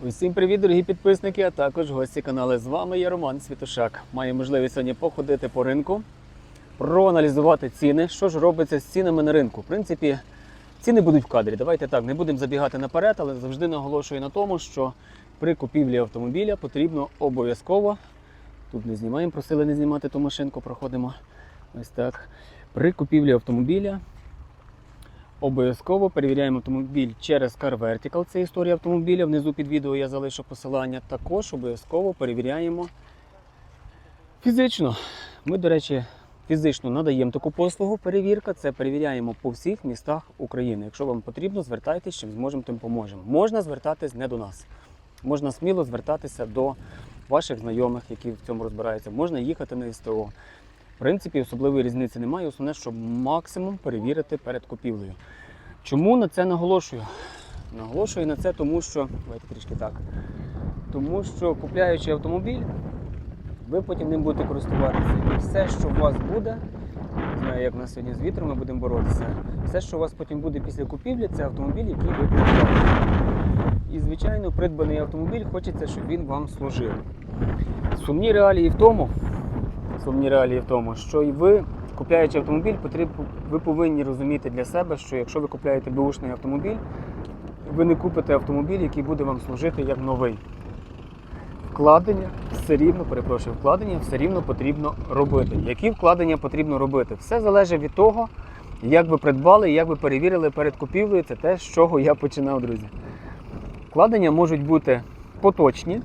Усім привіт, дорогі підписники, а також гості каналу. З вами я Роман Світошак. Маю можливість сьогодні походити по ринку, проаналізувати ціни, що ж робиться з цінами на ринку. В принципі, ціни будуть в кадрі. Давайте так, не будемо забігати наперед, але завжди наголошую на тому, що при купівлі автомобіля потрібно обов'язково. Тут не знімаємо, просили не знімати ту машинку, проходимо. Ось так. При купівлі автомобіля Обов'язково перевіряємо автомобіль через Car Vertical. Це історія автомобіля. Внизу під відео я залишу посилання. Також обов'язково перевіряємо фізично. Ми, до речі, фізично надаємо таку послугу перевірка. Це перевіряємо по всіх містах України. Якщо вам потрібно, звертайтеся, чим зможемо, тим поможемо. Можна звертатись не до нас. Можна сміло звертатися до ваших знайомих, які в цьому розбираються. Можна їхати на СТО. В принципі, особливої різниці немає. Основне, щоб максимум перевірити перед купівлею. Чому на це наголошую? Наголошую на це, тому що. Давайте трішки так. Тому що купляючи автомобіль, ви потім ним будете користуватися. І все, що у вас буде, знаю, як у нас сьогодні з вітром ми будемо боротися. Все, що у вас потім буде після купівлі, це автомобіль, який ви придбали. І, звичайно, придбаний автомобіль хочеться, щоб він вам служив. Сумні реалії в тому, сумні реалії в тому, що і ви, купляючи автомобіль, потрібно, ви повинні розуміти для себе, що якщо ви купляєте беушний автомобіль, ви не купите автомобіль, який буде вам служити як новий. Вкладення все рівно, перепрошую, вкладення все рівно потрібно робити. Які вкладення потрібно робити? Все залежить від того, як ви придбали, як ви перевірили перед купівлею. Це те, з чого я починав, друзі. Вкладення можуть бути поточні,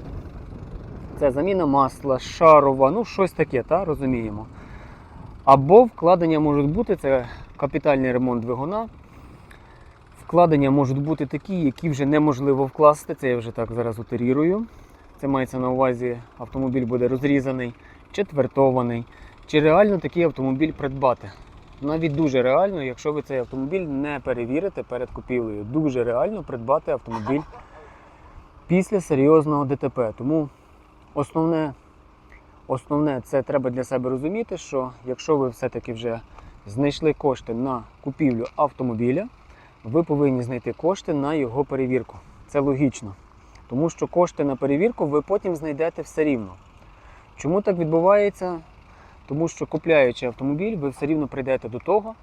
це заміна масла, шарова, ну щось таке, та, розуміємо. Або вкладення можуть бути, це капітальний ремонт двигуна. Вкладення можуть бути такі, які вже неможливо вкласти. Це я вже так зараз утерірую. Це мається на увазі, автомобіль буде розрізаний, четвертований. Чи реально такий автомобіль придбати? Навіть дуже реально, якщо ви цей автомобіль не перевірите перед купівлею. Дуже реально придбати автомобіль після серйозного ДТП. Тому основне, основне це треба для себе розуміти, що якщо ви все-таки вже знайшли кошти на купівлю автомобіля, ви повинні знайти кошти на його перевірку. Це логічно. Тому що кошти на перевірку ви потім знайдете все рівно. Чому так відбувається? Тому що купляючи автомобіль, ви все рівно прийдете до того,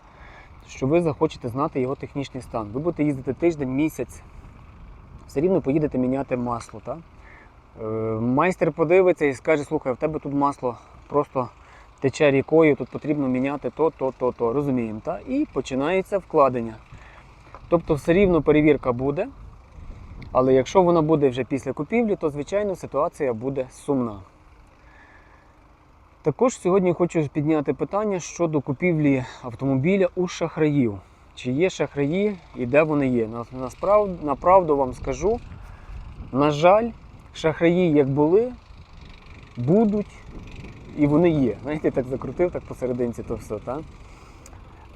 що ви захочете знати його технічний стан. Ви будете їздити тиждень, місяць, все рівно поїдете міняти масло. Так? Е, Майстер подивиться і скаже, слухай, в тебе тут масло просто тече рікою, тут потрібно міняти то, то, то, то. Розуміємо. Та? І починається вкладення. Тобто все рівно перевірка буде, але якщо вона буде вже після купівлі, то звичайно ситуація буде сумна. Також сьогодні хочу підняти питання щодо купівлі автомобіля у шахраїв. Чи є шахраї і де вони є? На- Насправ, направду вам скажу, на жаль, шахраї як були, будуть і вони є. Знаєте, так закрутив так посерединці то все. Та?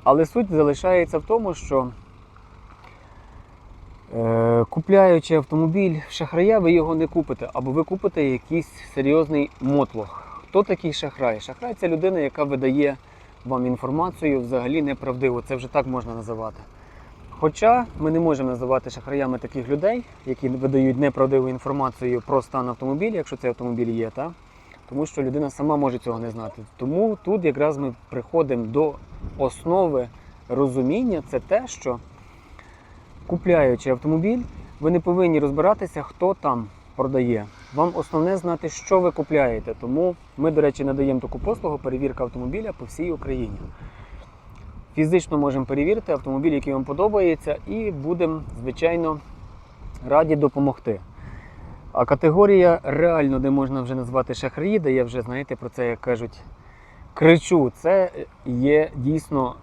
Але суть залишається в тому, що е, купляючи автомобіль в шахрая, ви його не купите, або ви купите якийсь серйозний мотлох. Хто такий шахрай? Шахрай це людина, яка видає вам інформацію взагалі неправдиву. Це вже так можна називати. Хоча ми не можемо називати шахраями таких людей, які видають неправдиву інформацію про стан автомобіля, якщо цей автомобіль є, та? тому що людина сама може цього не знати. Тому тут якраз ми приходимо до основи розуміння, це те, що купляючи автомобіль, ви не повинні розбиратися, хто там продає. Вам основне знати, що ви купляєте. Тому ми, до речі, надаємо таку послугу перевірка автомобіля по всій Україні. Фізично можемо перевірити автомобіль, який вам подобається, і будемо, звичайно, раді допомогти. А категорія реально, де можна вже назвати шахраї, де я вже, знаєте, про це, як кажуть, кричу, це є дійсно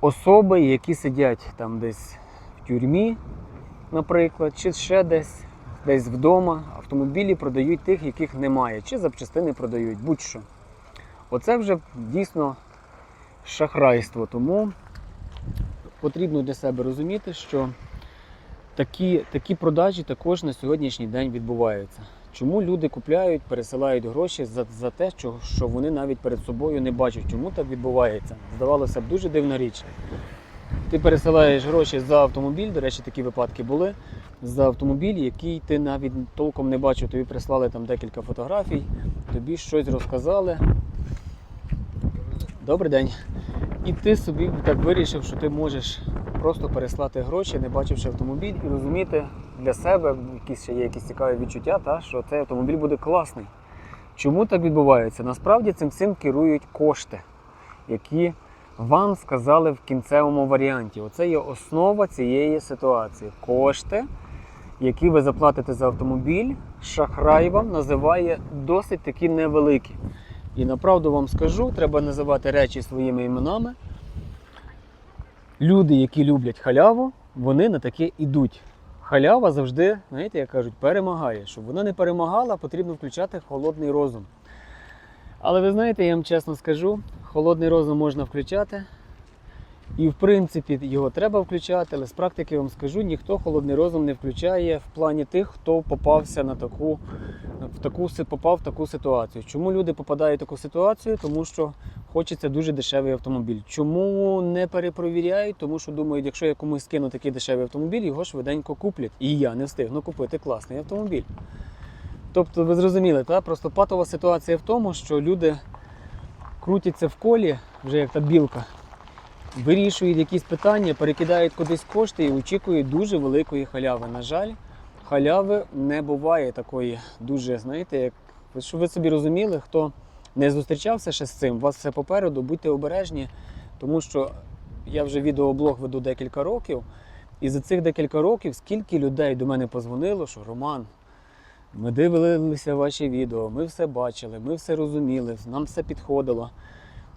особи, які сидять там десь в тюрмі, наприклад, чи ще десь, десь вдома. Автомобілі продають тих, яких немає, чи запчастини продають, будь-що. Оце вже дійсно шахрайство. Тому потрібно для себе розуміти, що такі, такі продажі також на сьогоднішній день відбуваються. Чому люди купляють, пересилають гроші за, за те, що, що вони навіть перед собою не бачать, чому так відбувається? Здавалося б, дуже дивна річ. Ти пересилаєш гроші за автомобіль, до речі, такі випадки були. За автомобіль, який ти навіть толком не бачив, тобі прислали там декілька фотографій, тобі щось розказали. Добрий день. І ти собі так вирішив, що ти можеш просто переслати гроші, не бачивши автомобіль, і розуміти для себе, якісь ще є якісь цікаві відчуття, та, що цей автомобіль буде класний. Чому так відбувається? Насправді цим всім керують кошти, які вам сказали в кінцевому варіанті. Оце є основа цієї ситуації. Кошти, які ви заплатите за автомобіль, шахрай вам називає досить такі невеликі. І направду вам скажу, треба називати речі своїми іменами. Люди, які люблять халяву, вони на таке ідуть. Халява завжди, знаєте, як кажуть, перемагає. Щоб вона не перемагала, потрібно включати холодний розум. Але ви знаєте, я вам чесно скажу, холодний розум можна включати. І в принципі його треба включати, але з практики вам скажу, ніхто холодний розум не включає в плані тих, хто попався на таку, в таку попав в таку ситуацію. Чому люди попадають в таку ситуацію? Тому що хочеться дуже дешевий автомобіль. Чому не перепровіряють? Тому що думають, якщо я комусь скину такий дешевий автомобіль, його швиденько куплять. І я не встигну купити класний автомобіль. Тобто, ви зрозуміли, та? просто патова ситуація в тому, що люди крутяться в колі, вже як та білка, вирішують якісь питання, перекидають кудись кошти і очікують дуже великої халяви. На жаль, халяви не буває такої дуже, знаєте, як щоб ви собі розуміли, хто не зустрічався ще з цим, у вас все попереду, будьте обережні, тому що я вже відеоблог веду декілька років, і за цих декілька років скільки людей до мене позвонило, що Роман. Ми дивилися ваші відео, ми все бачили, ми все розуміли, нам все підходило.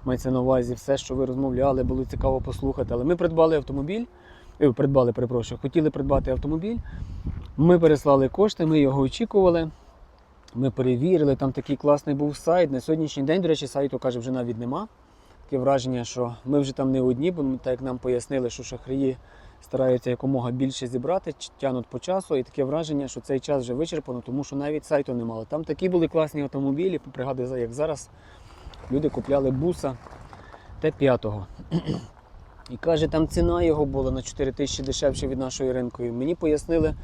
Мається на увазі все, що ви розмовляли, було цікаво послухати. Але ми придбали автомобіль, е, придбали, перепрошую, хотіли придбати автомобіль. Ми переслали кошти, ми його очікували. Ми перевірили, там такий класний був сайт. На сьогоднішній день, до речі, сайту каже, вже навіть нема. Таке враження, що ми вже там не одні, бо так як нам пояснили, що шахраї стараються якомога більше зібрати, тянуть по часу, і таке враження, що цей час вже вичерпано, тому що навіть сайту не мали. Там такі були класні автомобілі, пригадую, як зараз люди купляли буса Т5. І каже, там ціна його була на 4 тисячі дешевше від нашої ринкової. Мені пояснили,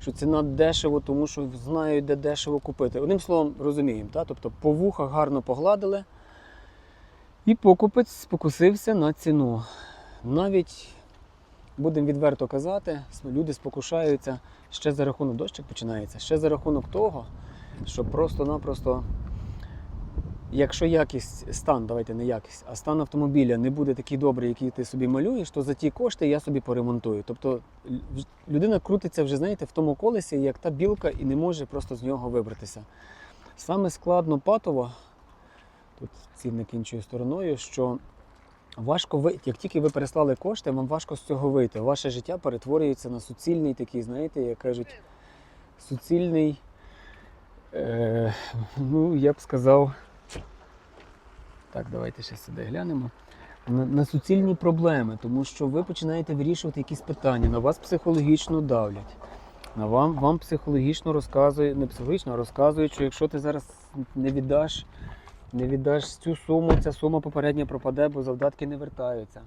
що ціна дешево, тому що знають, де дешево купити. Одним словом, розуміємо, та? тобто по вухах гарно погладили, і покупець спокусився на ціну. Навіть будемо відверто казати, люди спокушаються ще за рахунок дощик починається, ще за рахунок того, що просто-напросто, якщо якість, стан, давайте не якість, а стан автомобіля не буде такий добрий, який ти собі малюєш, то за ті кошти я собі поремонтую. Тобто людина крутиться вже, знаєте, в тому колесі, як та білка, і не може просто з нього вибратися. Саме складно патово, тут цінник іншою стороною, що важко ви, як тільки ви переслали кошти, вам важко з цього вийти. Ваше життя перетворюється на суцільний такий, знаєте, як кажуть, суцільний, е, ну, я б сказав. Так, давайте ще сюди глянемо. На, на суцільні проблеми, тому що ви починаєте вирішувати якісь питання, на вас психологічно давлять. На вам, вам психологічно розказують, не психологічно, а розказують, що якщо ти зараз не віддаш не віддаш цю суму, ця сума попередня пропаде, бо завдатки не вертаються.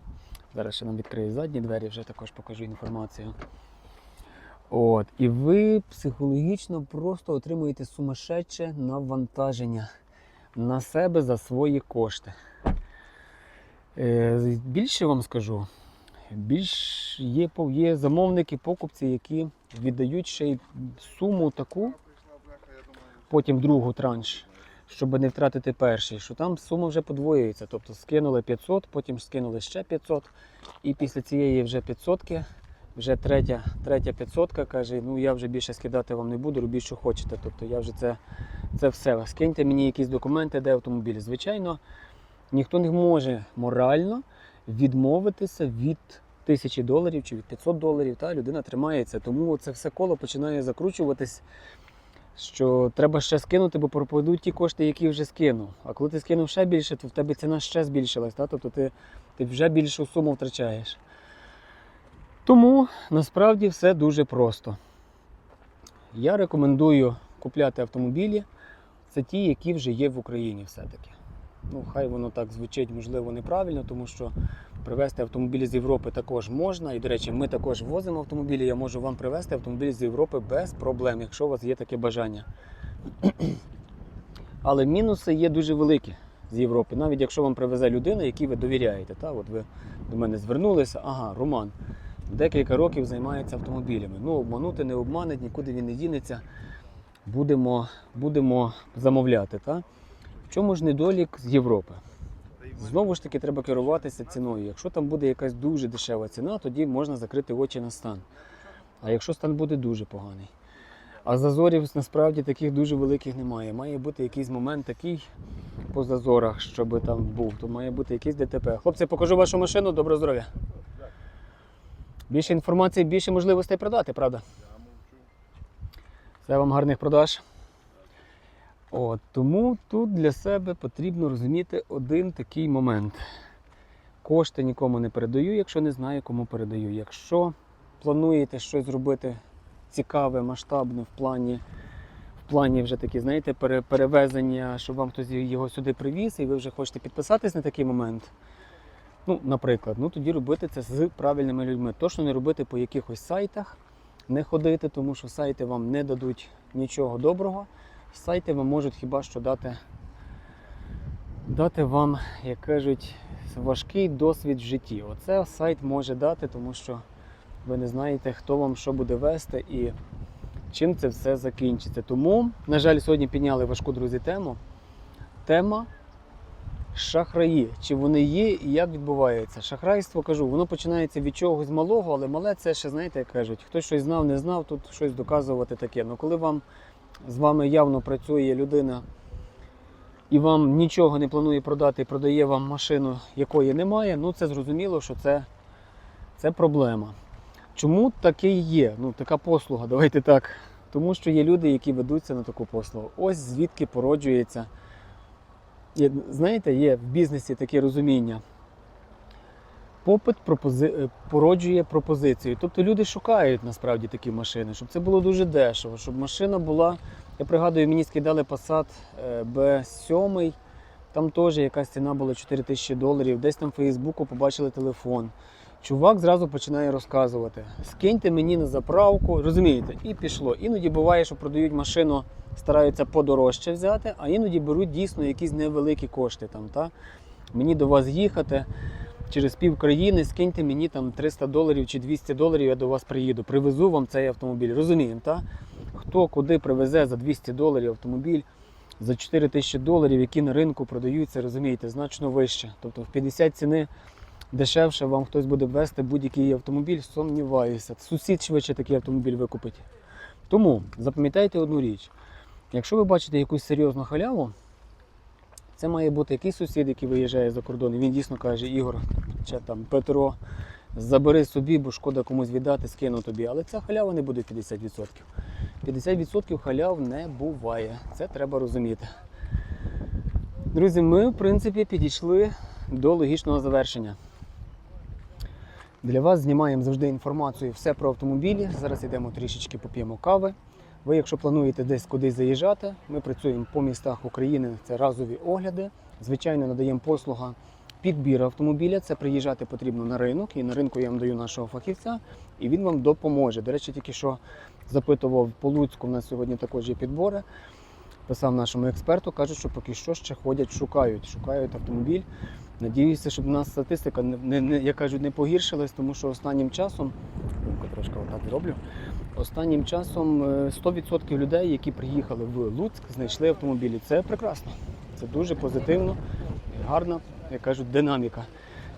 Зараз ще нам відкрию задні двері, вже також покажу інформацію. От, і ви психологічно просто отримуєте сумасшедше навантаження на себе за свої кошти. Е, більше вам скажу, більш є, є замовники, покупці, які віддають ще й суму таку, потім другу транш, щоб не втратити перший, що там сума вже подвоюється. Тобто скинули 500, потім скинули ще 500, і після цієї вже 500 вже третя, третя 500 каже, ну я вже більше скидати вам не буду, робіть, що хочете. Тобто я вже це, це все. Скиньте мені якісь документи, де автомобіль. Звичайно, ніхто не може морально відмовитися від тисячі доларів чи від 500 доларів. Та людина тримається. Тому це все коло починає закручуватись. Що треба ще скинути, бо пропадуть ті кошти, які вже скинув. А коли ти скинув ще більше, то в тебе ціна ще збільшилась. Та? Тобто ти, ти вже більшу суму втрачаєш. Тому насправді все дуже просто. Я рекомендую купляти автомобілі. Це ті, які вже є в Україні все-таки. Ну, хай воно так звучить, можливо, неправильно, тому що Привезти автомобілі з Європи також можна. І, до речі, ми також возимо автомобілі. Я можу вам привезти автомобілі з Європи без проблем, якщо у вас є таке бажання. Але мінуси є дуже великі з Європи. Навіть якщо вам привезе людина, якій ви довіряєте. Та? От ви до мене звернулися, ага, Роман, декілька років займається автомобілями. Ну, обманути не обмануть, нікуди він не дінеться. Будемо, будемо замовляти. Та? В чому ж недолік з Європи? Знову ж таки, треба керуватися ціною. Якщо там буде якась дуже дешева ціна, тоді можна закрити очі на стан. А якщо стан буде дуже поганий. А зазорів насправді таких дуже великих немає. Має бути якийсь момент такий по зазорах, щоб там був. То має бути якийсь ДТП. Хлопці, покажу вашу машину, доброго здоров'я. Більше інформації, більше можливостей продати, правда? Це вам гарних продаж. От, тому тут для себе потрібно розуміти один такий момент. Кошти нікому не передаю, якщо не знаю, кому передаю. Якщо плануєте щось зробити цікаве, масштабне в плані, в плані вже такі, знаєте, перевезення, щоб вам хтось його сюди привіз, і ви вже хочете підписатись на такий момент. Ну, наприклад, ну тоді робити це з правильними людьми. Точно не робити по якихось сайтах, не ходити, тому що сайти вам не дадуть нічого доброго. Сайти вам можуть хіба що дати, дати вам, як кажуть, важкий досвід в житті. Оце сайт може дати, тому що ви не знаєте, хто вам що буде вести і чим це все закінчиться. Тому, на жаль, сьогодні підняли важку, друзі, тему. Тема шахраї. Чи вони є і як відбувається? Шахрайство кажу, воно починається від чогось малого, але мале це ще, знаєте, як кажуть, хтось щось знав, не знав, тут щось доказувати таке. Ну коли вам з вами явно працює людина і вам нічого не планує продати і продає вам машину, якої немає, ну це зрозуміло, що це, це проблема. Чому таке є? Ну, така послуга, давайте так. Тому що є люди, які ведуться на таку послугу. Ось звідки породжується. Знаєте, є в бізнесі таке розуміння. Попит пропози... е, породжує пропозицію. Тобто люди шукають насправді такі машини, щоб це було дуже дешево, щоб машина була. Я пригадую, мені скидали Passat е, B7, там теж якась ціна була 4 тисячі доларів. Десь там в Фейсбуку побачили телефон. Чувак зразу починає розказувати: скиньте мені на заправку, розумієте, і пішло. Іноді буває, що продають машину, стараються подорожче взяти, а іноді беруть дійсно якісь невеликі кошти. Там, та? Мені до вас їхати через пів країни, скиньте мені там 300 доларів чи 200 доларів, я до вас приїду, привезу вам цей автомобіль. Розуміємо, та? хто куди привезе за 200 доларів автомобіль, за 4 тисячі доларів, які на ринку продаються, розумієте, значно вище. Тобто в 50 ціни дешевше вам хтось буде ввести будь-який автомобіль, сумніваюся. Сусід швидше такий автомобіль викупить. Тому запам'ятайте одну річ: якщо ви бачите якусь серйозну халяву, це має бути якийсь сусід, який виїжджає за кордон, він дійсно каже, Ігор, чи там Петро, забери собі, бо шкода комусь віддати, скину тобі. Але ця халява не буде 50%. 50% халяв не буває. Це треба розуміти. Друзі, ми, в принципі, підійшли до логічного завершення. Для вас знімаємо завжди інформацію все про автомобілі. Зараз йдемо трішечки поп'ємо кави. Ви, якщо плануєте десь кудись заїжджати, ми працюємо по містах України, це разові огляди. Звичайно, надаємо послуга підбір автомобіля. Це приїжджати потрібно на ринок, і на ринку я вам даю нашого фахівця, і він вам допоможе. До речі, тільки що запитував по Луцьку, у нас сьогодні також є підбори. Писав нашому експерту, кажуть, що поки що ще ходять, шукають, шукають автомобіль. Надіюся, щоб у нас статистика не, не, як кажуть, не погіршилась, тому що останнім часом, трошки отак зроблю. Останнім часом е, 100% людей, які приїхали в Луцьк, знайшли автомобілі. Це прекрасно. Це дуже позитивно, гарна, як кажуть, динаміка.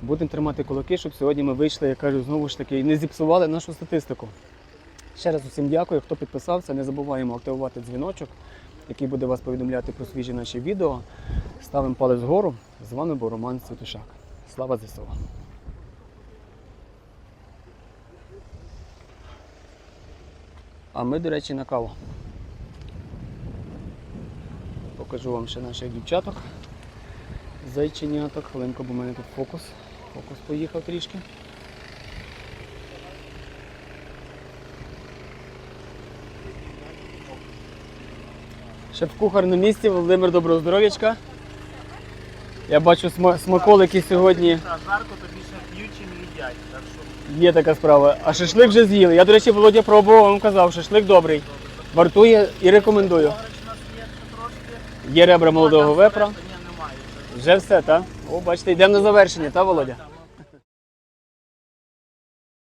Будемо тримати кулаки, щоб сьогодні ми вийшли, як кажуть, знову ж таки, і не зіпсували нашу статистику. Ще раз усім дякую, хто підписався. Не забуваємо активувати дзвіночок, який буде вас повідомляти про свіжі наші відео. Ставимо палець вгору. З вами був Роман Святошак. Слава ЗСУ! А ми, до речі, на каву. Покажу вам ще наших дівчаток. Зайченяток. Хвилинку, бо в мене тут фокус. Фокус поїхав трішки. Шеф-кухар на місці, Володимир, доброго здоров'ячка. Я бачу смаколики сьогодні. Жарко, то більше п'ють, чим їдять. Так що Є така справа. А шашлик вже з'їли. Я, до речі, Володя пробував, вам казав, шашлик добрий. Вартує і рекомендую. Є ребра молодого вепра. вже. Все, так? О, бачите, йдемо на завершення, так, Володя?